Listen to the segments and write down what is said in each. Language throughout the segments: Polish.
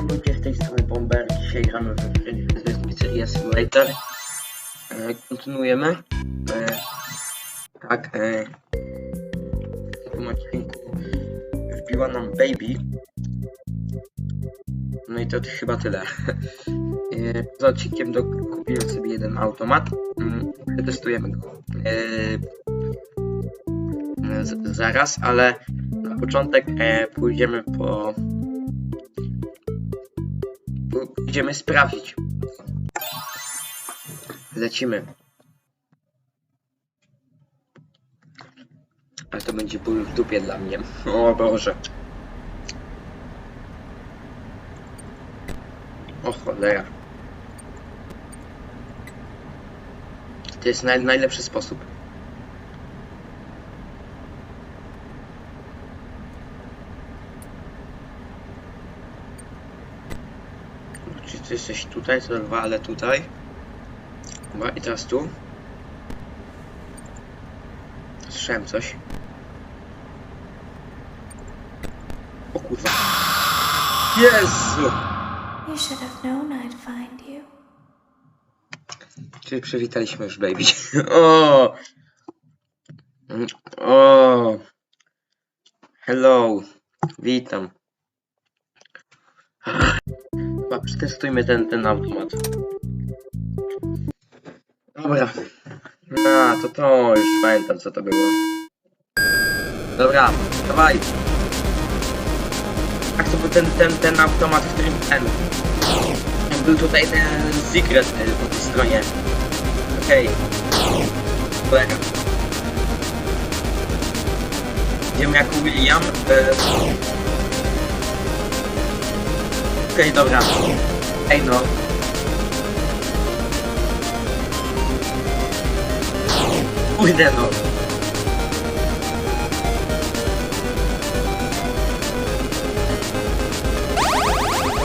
Siema ludzie, z tej strony Bomber. Dzisiaj gramy w Pizzeria Simulator. E, kontynuujemy. E, tak, e, w tym odcinku wbiła nam Baby. No i to chyba tyle. E, poza odcinkiem do, kupiłem sobie jeden automat. Mm, Przetestujemy go. E, z, zaraz, ale na początek e, pójdziemy po Idziemy sprawdzić. Lecimy. Ale to będzie ból w dupie dla mnie. O Boże. O cholera. To jest naj, najlepszy sposób. Czy ty jesteś tutaj, to dwa, ale tutaj. Dobra, i teraz tu. Słyszałem coś. O kurwa. Jezu! You should have known I'd find you. Czyli przywitaliśmy już baby. O! Mm, O! Hello. Witam. Chyba przetestujmy ten, ten automat. Dobra. A, to to już pamiętam co to było. Dobra, dawaj. Jak to był ten, ten, ten automat, w którym ten... Był tutaj ten secret y, po tej stronie. Okej. Kolega. Wiem jak William. y, Okej, dobra. Ej no. Kurde no.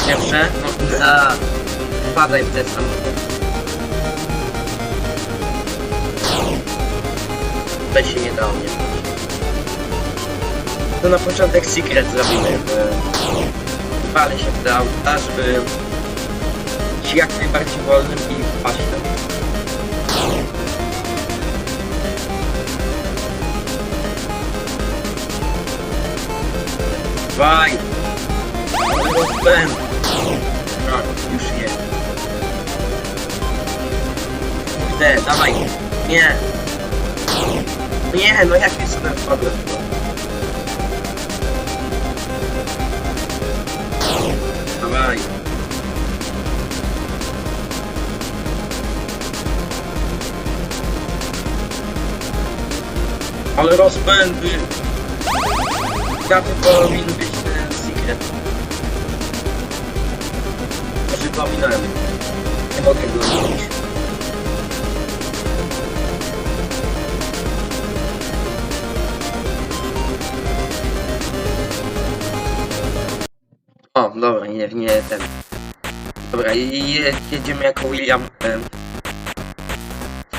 Pierwsze? No, a, wpadaj w ten samochód. Się nie dało, nie? To na początek secret zrobimy. że Palę się te auta, żeby jak najbardziej wolnym i wpaść. Dawaj! Rozpęd! No, już nie. Kurde, dawaj! Nie! Nie, no jak jest ten problem? Dawaj! Ale rozpędy! Ja powinien być ten secret. Pominąłem. Nie mogę go zrobić. Nie, nie ten. Dobra, je, jedziemy jako William. em,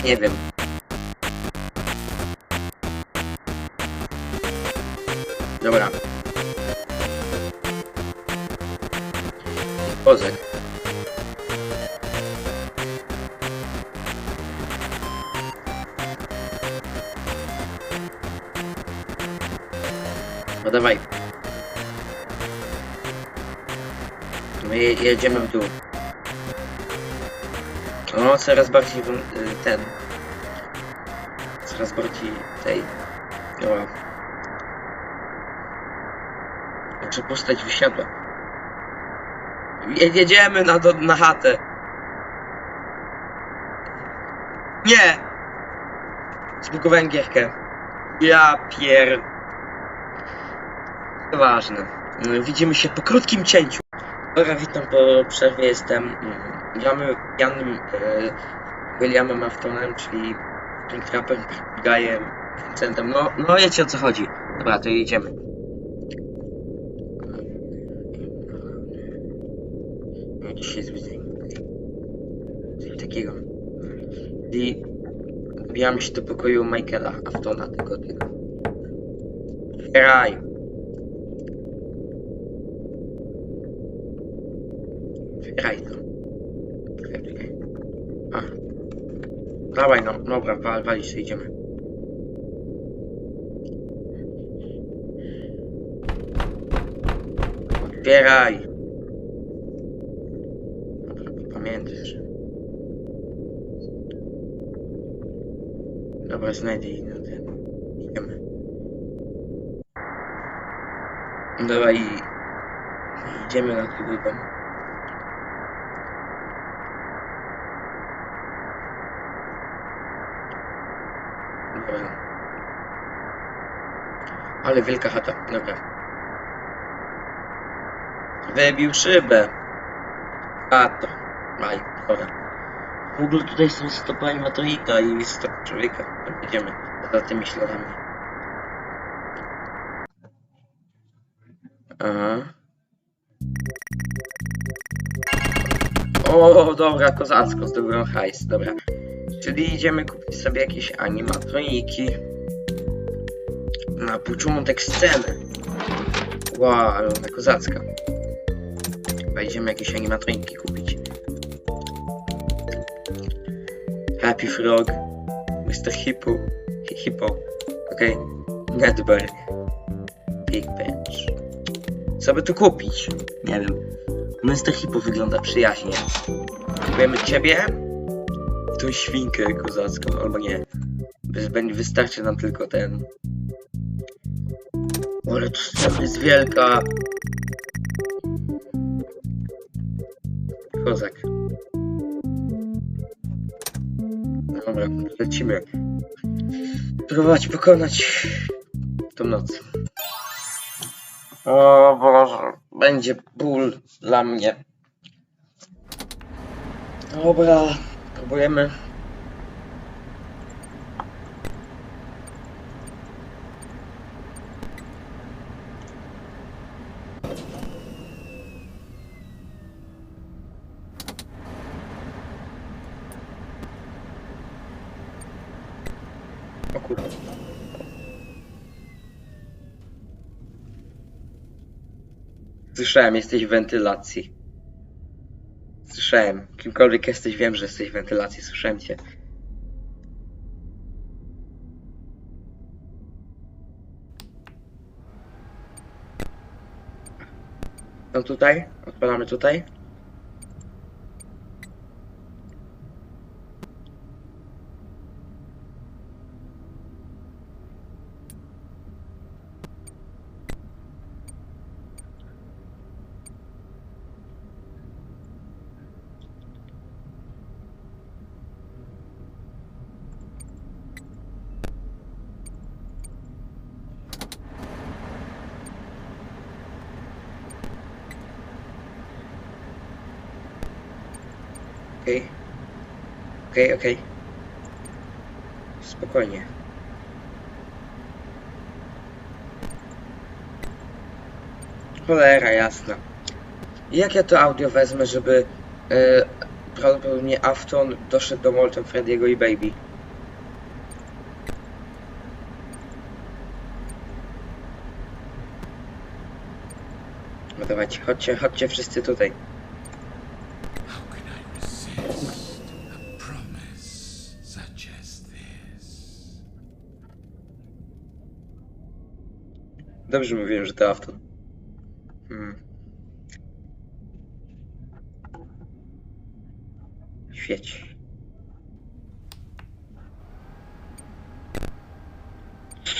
nie wiem. Dobra. Kozek. No dawaj. Je, jedziemy w dół. O, coraz bardziej y, ten. Coraz bardziej tej. O. Znaczy postać wysiadła. Je, jedziemy na, do, na chatę. Nie! Zbugowałem gierkę. Ja pier... Ważne. Mm, Widzimy się po krótkim cięciu. Dobra, witam po przerwie. Jestem mm, Janem e, Williamem Aftonem, czyli Springtrapem, Gajem, Vincentem. No, no wiecie o co chodzi. Dobra, to jedziemy. No dzisiaj jest dzień. Coś takiego. I wbijamy się do pokoju Michaela Aftona, tego tego. Otwieraj to. Czekaj, czekaj. A. Dawaj no, dobra, wal, walić idziemy. Otwieraj! Dobra, pamiętasz. Dobra, znajdę ich na ten. Idziemy. Dobra i... Idziemy na drugi dom. Dobra. Ale wielka chata, dobra. Wybił szybę. A to. Aj, dobra. W ogóle tutaj są stopy animatronika i stop człowieka. Idziemy za tymi śladami. Aha. O, dobra, kozacko, zdobyłem hajs, dobra. Czyli idziemy kupić sobie jakieś animatroniki na początek sceny. Wow, ale ona kozacka. Chyba idziemy jakieś animatroniki kupić. Happy Frog, Mr. Hippo, Hi- Hippo, okej, Nedberg, Big Bench. Co by tu kupić? Nie wiem. Mr. Hippo wygląda przyjaźnie. Kupujemy ciebie i tą świnkę kozacką, albo nie. Wystarczy nam tylko ten. Tu scena jest wielka. Kozak. Dobra, lecimy. Próbować pokonać tą noc. O Boże, będzie ból dla mnie. Dobra, próbujemy. Słyszałem, jesteś w wentylacji. Słyszałem. Kimkolwiek jesteś, wiem, że jesteś w wentylacji. Słyszałem cię. No tutaj? Odpalamy tutaj? Okej. Okej, okej. Spokojnie. Cholera jasna. Jak ja to audio wezmę, żeby e, prawdopodobnie Afton doszedł do Molten Freddy'ego i Baby? No dawajcie, chodźcie, chodźcie wszyscy tutaj. Dobrze mówiłem, że to Afton. Hmm. Świeć.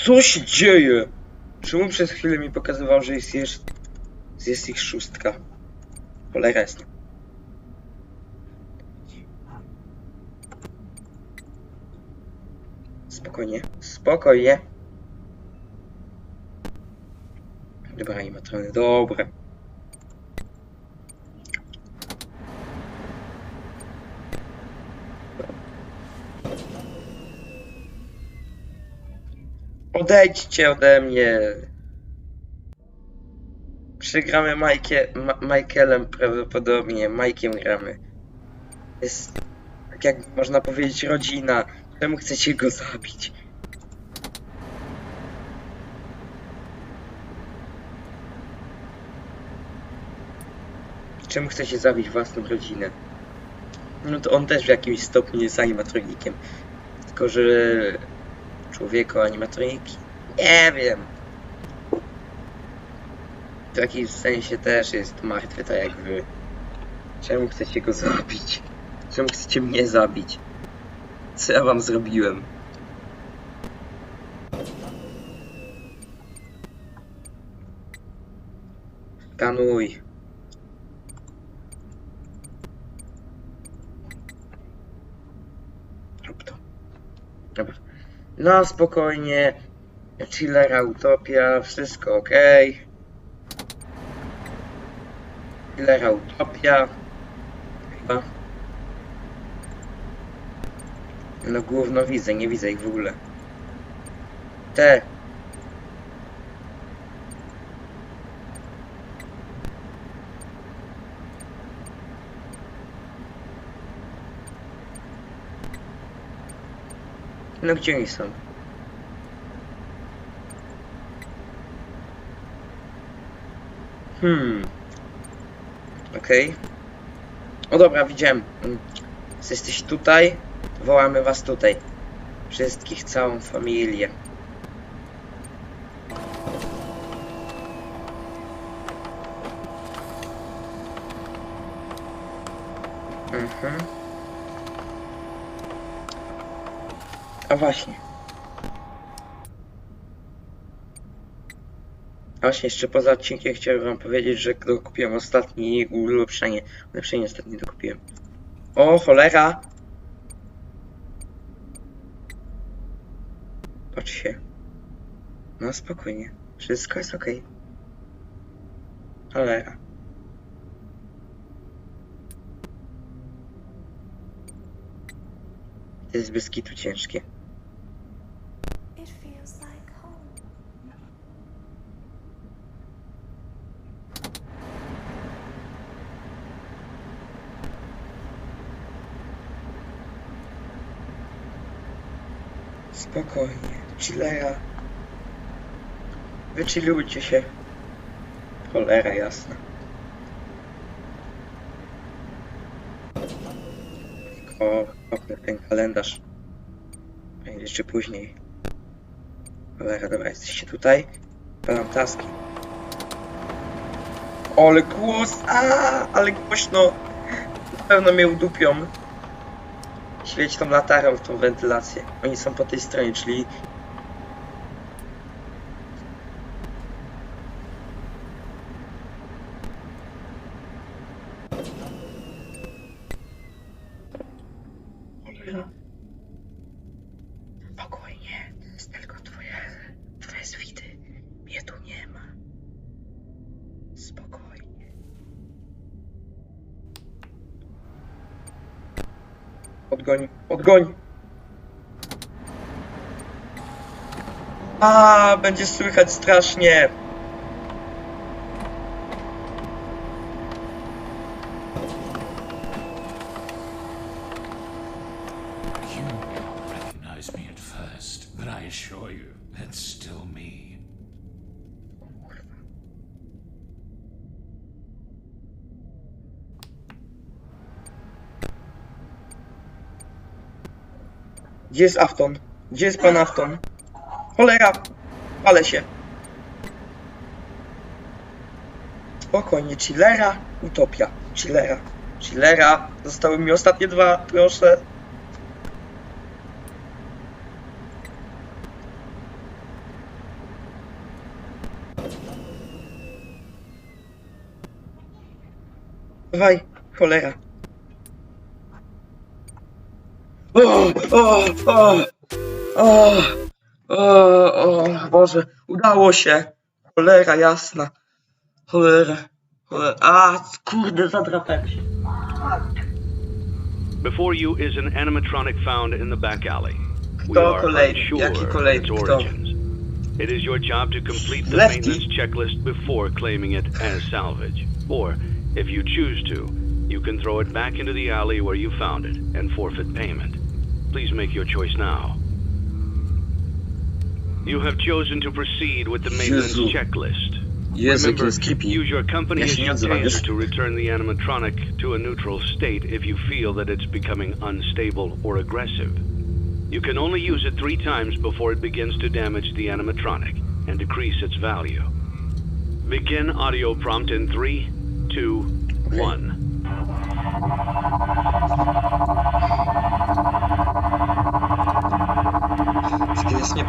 Co się dzieje? Czemu przez chwilę mi pokazywał, że jest, jest, jest ich szóstka? Cholera jest. Spokojnie, spokojnie. Dobra, animatrony, dobre. Odejdźcie ode mnie. Przegramy Majkie, Ma Michaelem prawdopodobnie. Majkiem gramy. Jest, tak jak można powiedzieć, rodzina. Czemu chcecie go zabić? Czemu chcecie zabić własną rodzinę? No to on też w jakimś stopniu jest animatronikiem. Tylko, że człowieku animatroniki? Nie wiem. W jakimś sensie też jest martwy, tak jak wy. Czemu chcecie go zabić? Czemu chcecie mnie zabić? Co ja wam zrobiłem? Kanuj. Rób to. Dobra. No spokojnie. Chillera, utopia, wszystko ok. Chillera, utopia. Chyba. No gówno widzę, nie widzę ich w ogóle. Te. No gdzie oni są? Hmm. Okej. O dobra, widziałem. Mm. Jesteś tutaj? Wołamy was tutaj. Wszystkich, całą familię. Właśnie. Właśnie, jeszcze poza odcinkiem chciałem wam powiedzieć, że dokupiłem ostatni ulepszenie. Ulepszenie ostatnie dokupiłem. O, cholera! Patrz się. No spokojnie. Wszystko jest okej. Cholera. To jest bez kitu ciężkie. Spokojnie. Chillera. Wychillujcie się. Cholera jasna. O, oknę ten kalendarz. Będzie jeszcze później. Cholera, dobra, jesteście tutaj. Pełam taski. Ale głos! A, ale głośno! Na pewno mnie udupią. Świeć tą latarą w tą wentylację. Oni są po tej stronie, czyli... Cholera. Spokojnie, to jest tylko twoje... twoje zwidy. Mnie tu nie ma. Spokojnie. Odgoń, odgoń! A, będzie słychać strasznie. You recognize me at first, but I assure you, that's still me. Gdzie jest Afton? Gdzie jest pan Afton? Cholera! Ale się. Spokojnie, chillera, utopia. Chillera, chillera. Zostały mi ostatnie dwa, proszę. Dawaj, cholera. O, o, o, o, o, o, Boże, udało się. Cholera jasna. Cholera. Cholera. A, kurde, zadrapałem się. Before you is an animatronic found in the back alley. We are unsure Jaki kolejny? its origins. It is your job to complete the Lefty. maintenance checklist before claiming it as salvage. Or, if you choose to, you can throw it back into the alley where you found it and forfeit payment. Please make your choice now. You have chosen to proceed with the maintenance Jezu. checklist. Remember, jest use your company Ja się nie odzywam taser to return the animatronic to a neutral state if you feel that it's becoming unstable or aggressive. You can only use it three times before it begins to damage the animatronic and decrease its value. Begin audio prompt in three, two, one.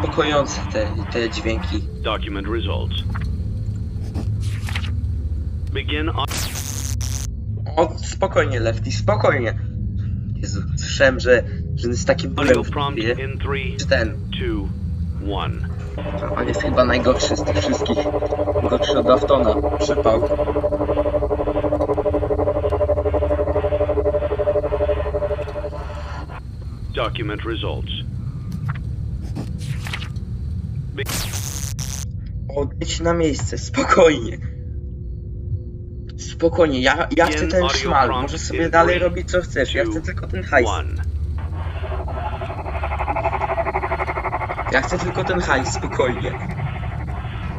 Niepokojące te, te dźwięki. Document results. Begin au- O, spokojnie, Lefty, spokojnie. Jezu, słyszałem, że, że jest taki audio bolem w głowie. Czy ten? On jest chyba najgorszy z tych wszystkich. Gorszy od Aftona. Przypał. Document results. Na miejsce, spokojnie. Spokojnie, ja, ja chcę ten szmal. Możesz sobie dalej robić co chcesz. Ja chcę tylko ten hajs. Ja chcę tylko ten hajs, spokojnie.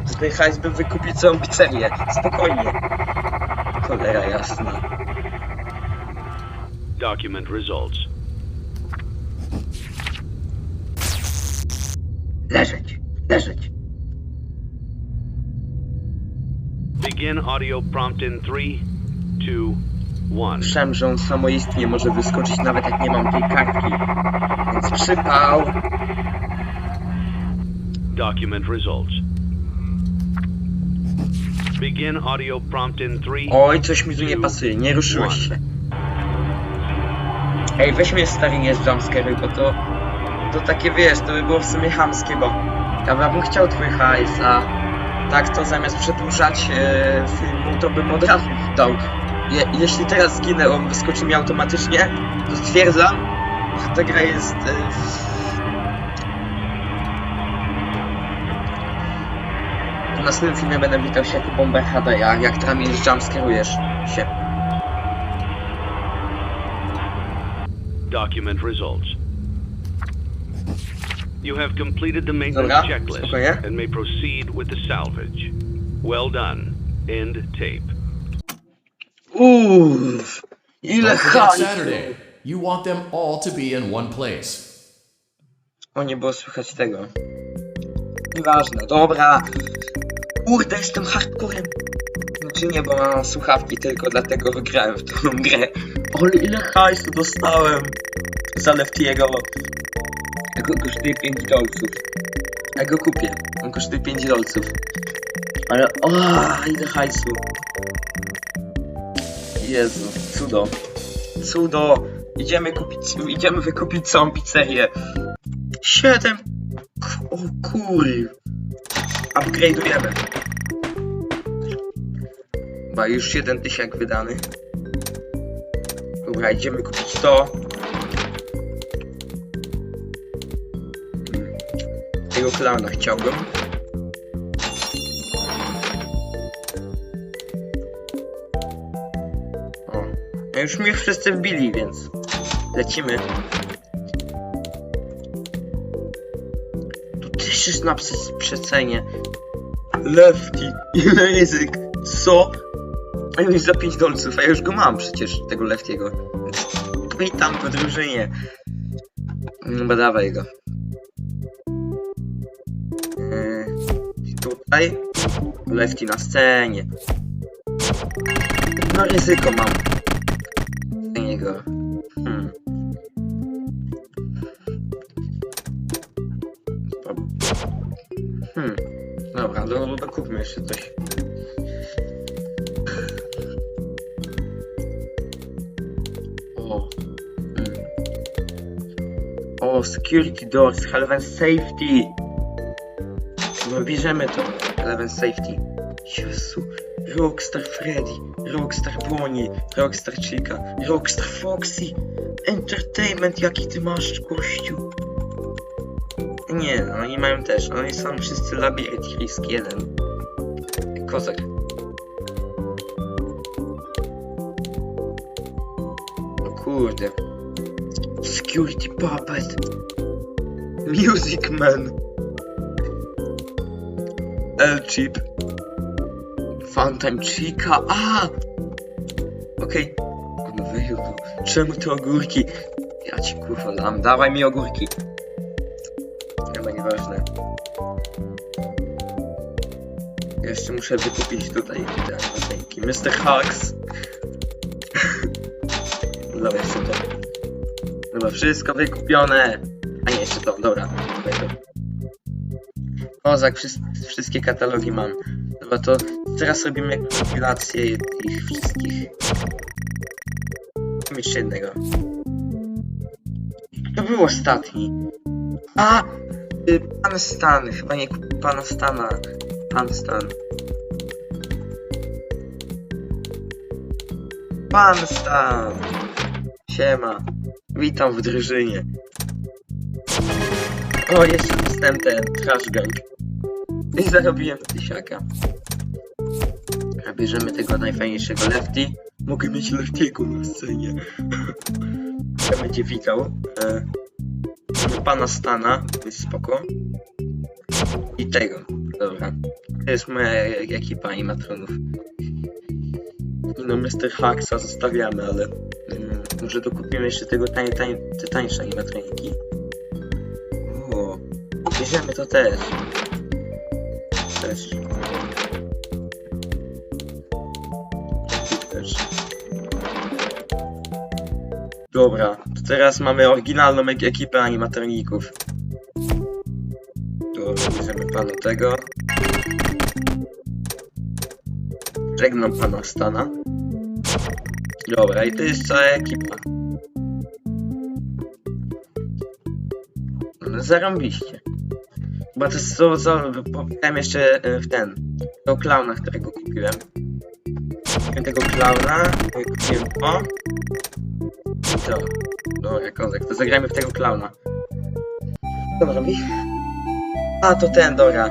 Za ten hajs bym wykupił całą pizzerię. Spokojnie. Cholera jasna. Document results. Audio prompt in three, two, one. Słyszałem, że on samoistnie może wyskoczyć nawet jak nie mam tej kartki. Więc przypał. Document results. Begin audio prompt in three. Oj, coś mi tu nie pasuje, nie ruszyłeś się. Ej, weź mnie stary nie z jumpscary, bo to... To takie wiesz, to by było w sumie chamskie, bo... Ja bym chciał twój hajs, a... Tak to zamiast przedłużać e, filmu, to bym od razu dał. Je, jeśli teraz zginę, on wyskoczy mi automatycznie, to stwierdzam, że ta gra jest... E, w następnym filmie będę witał się jako Bomber HD, jak, jak tam jest jumpscarujesz się. Document results. You have completed the maintenance Dobra, checklist spokojnie. and may proceed with the salvage. Well done. End tape. Uff, ile Don't forget hajsu! Saturday. You want them all to be in one place. O, nie było słychać tego. Nieważne, dobra. Kurde, jestem hardcorem. Znaczy nie, bo mam słuchawki tylko, dlatego wygrałem w tą grę. Ale ile hajsu dostałem za Leftiego. Tego kosztuje 5 dolców. Ja go kupię. On kosztuje 5 dolców. Ale o, ile hajsu. Jezu, cudo. Cudo. Idziemy kupić, idziemy wykupić całą pizzerię. 7. O kur. Upgrade'ujemy. Chyba już jeden tysiak wydany. Dobra, idziemy kupić to. Tego klauna chciałbym. O. No już mnie wszyscy wbili, więc lecimy. Tu też jest na przec- przecenie. Lefty, ile ryzyk? Co? A już za 5 dolców, a już go mam przecież, tego Leftiego. Witam po drużynie. No dawaj go. Tutaj. Lefty na scenie. No ryzyko mam. Z niego. Hmm. Hmm. Dobra, do, dokupmy jeszcze coś. O. Mm. O, security doors, Eleven safety. No bierzemy to. Eleven safety. Jezu. Rockstar Freddy, Rockstar Bonnie, Rockstar Chica, Rockstar Foxy. Entertainment, jaki ty masz, gościu. Nie, oni mają też. Oni są wszyscy Labirynt Risk 1. Kozak. O kurde. Security Puppet. Music Man. L-Chip. Funtime Chica, a! Okej. Wyju, czemu te ogórki? Ja ci kurwa dam, dawaj mi ogórki. Chyba nieważne. Jeszcze muszę wykupić tutaj te ocenki. Mr. Hugs. Dobra, jeszcze to. Dobra, wszystko wykupione. A nie, jeszcze to, dobra. To. Kozak, wszys- wszystkie katalogi mam. Dobra, to teraz robimy kompilację ich wszystkich. Mam jeszcze jednego. To był ostatni. A! Y, pan Stan, chyba nie pana Stana. Pan Stan. Pan Stan! Siema. Witam w drużynie. O, jeszcze dostałem ten trash gang. I zarobiłem tysiaka. Bierzemy tego najfajniejszego lefty. Mogę mieć leftiego na scenie. To będzie witał. E, pana Stana, jest spoko. I tego, dobra. To jest moja ekipa animatronów. No Mr. Haxa zostawiamy, ale mm, może dokupimy jeszcze tego tań, tań, te tańsze animatroniki. O, bierzemy to też. Też. Też. Dobra, to teraz mamy oryginalną ek- ekipę animatroników. Dobra, bierzemy panu tego. Żegnam pana Stana. Dobra, i to jest cała ekipa. No, zarąbiście. Chyba to jest co, co popytałem jeszcze e, w ten, tego klauna, którego kupiłem. Kupiłem tego klauna, e, kupiłem o. I to. Dobra, kozak, to zagrajmy w tego klauna. Co on robi? A, to ten, dobra.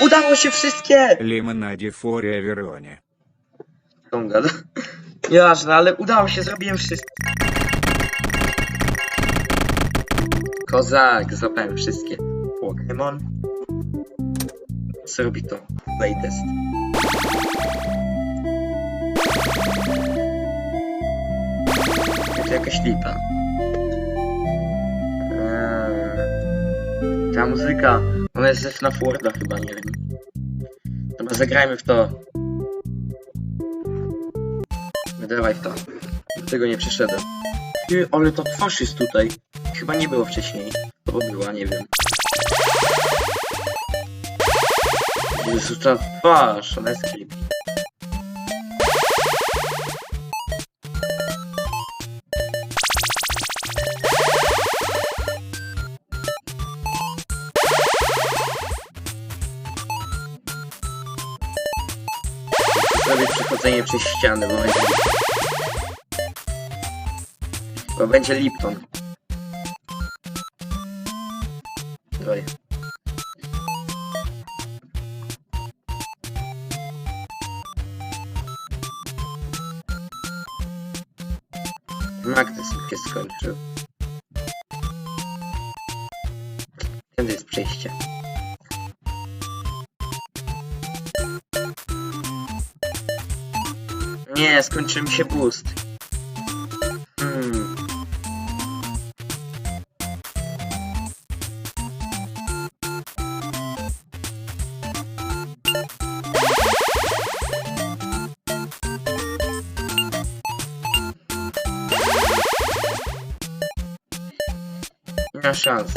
Udało się wszystkie! Лимонаде Форе Вероне. Co on gada? Nieważne, ale udało się, zrobiłem wszystko. Kozak, złapałem wszystkie. Pokémon. Co robi to? Playtest. To jakaś lipa. Eee, ta muzyka, ona jest ze FNAF Worlda chyba, nie wiem. Dobra, zagrajmy w to. Wydawaj w to. Tego nie przyszedłem. Ty, ale to twarz jest tutaj. Chyba nie było wcześniej. Albo była, nie wiem. Jezu, ta twarz, jest przechodzenie przez ścianę, bo będzie... Bo będzie Lipton. Nie, skończył mi się boost. Hmm. Nie ma szans.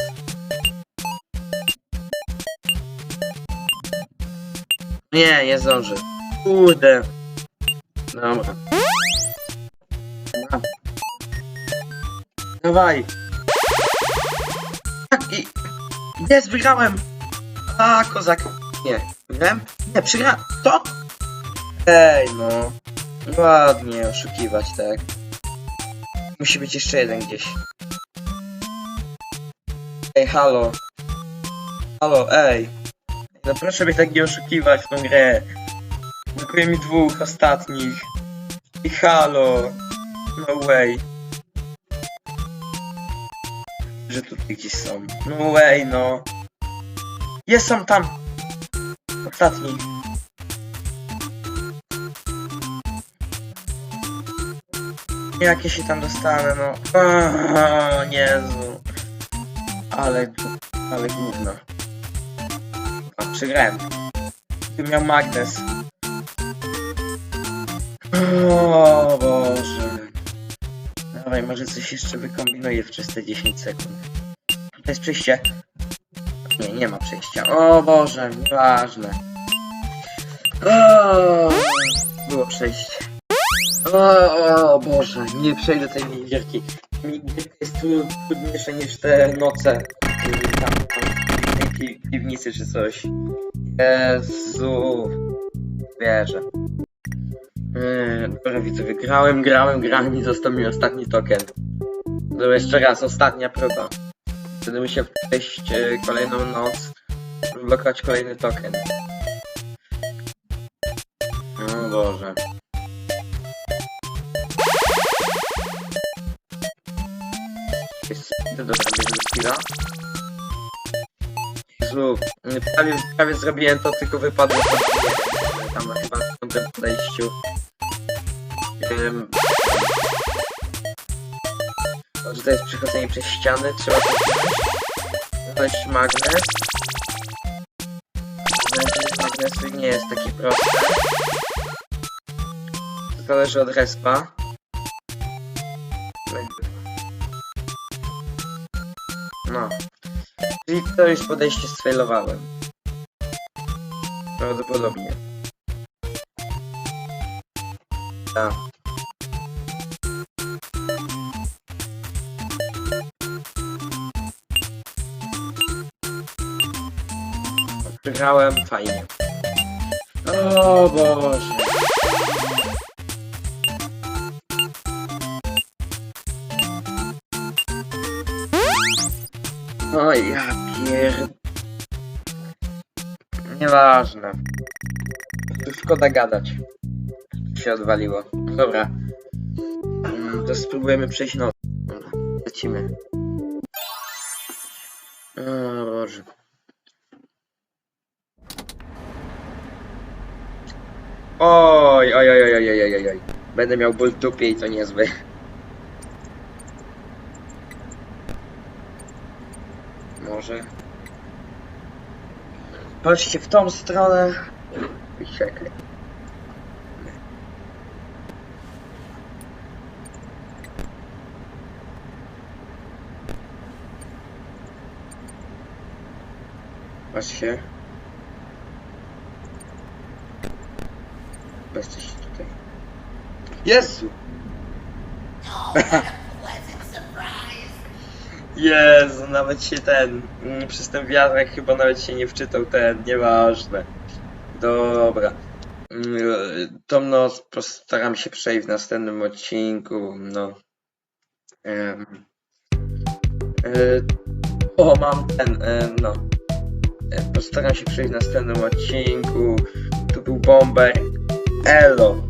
Nie, nie zdąży. Kurde. Dobra. Dawaj. Tak i... Jest, wygrałem! A, kozak. Nie. Wygrałem? Nie, przegrałem. To? Ej, no. Ładnie oszukiwać, tak. Musi być jeszcze jeden gdzieś. Ej, halo. Halo, ej. No proszę mnie tak nie oszukiwać w tą grę. Brakuje mi dwóch ostatnich. I halo. No way. Gdzieś są. No way, no. Jest są tam. Ostatni. Jakie się tam dostanę, no. O, Jezu. Ale, ale gówno. A, przegrałem. Tu miał magnes. O Boże. Dawaj, może coś jeszcze wykombinuję w czyste 10 sekund. Tutaj jest przejście. Nie, nie ma przejścia. O Boże, nieważne. O, było przejście. O, o Boże, nie przejdę tej minigierki. Minigierka jest trudniejsza niż te noce. Tam, tam pi piwnicy czy coś. Jezu. Wierzę. Yy, dobra widzowie, grałem, grałem, grałem i został mi ostatni token. Dobra, jeszcze raz, ostatnia próba. Będę musiał przejść e, kolejną noc, wyblokować kolejny token. O Boże. Jest, to dobra. Jezu, prawie, prawie zrobiłem to, tylko wypadło tam, chyba w piątym podejściu. Wiem. Że to jest przechodzenie przez ściany, trzeba to. Znaleźć magnes. Znalezienie magnesu nie jest takie proste. To zależy od respa. No. Czyli to już podejście sfailowałem. Prawdopodobnie. Tak. Wygrałem fajnie. O Boże. O ja pier... Nieważne. Szkoda gadać. Się odwaliło. Dobra. Mm, To spróbujemy przejść noc. Lecimy. O Boże. Oj, oj, oj, oj, oj, oj, oj. Będę miał ból w dupie i to niezły. Może. Patrzcie w tą stronę. I czekaj. Patrzcie. Jesteś tutaj. Jezu! Jezu, nawet się ten. mm, Przez ten wiatrak chyba nawet się nie wczytał ten, nieważne. Dobra. Mm, Tą noc postaram się przejść w następnym odcinku. No. Em. E, o, mam ten, no. E, Postaram się przejść w następnym odcinku. Tu był bomber. Hello.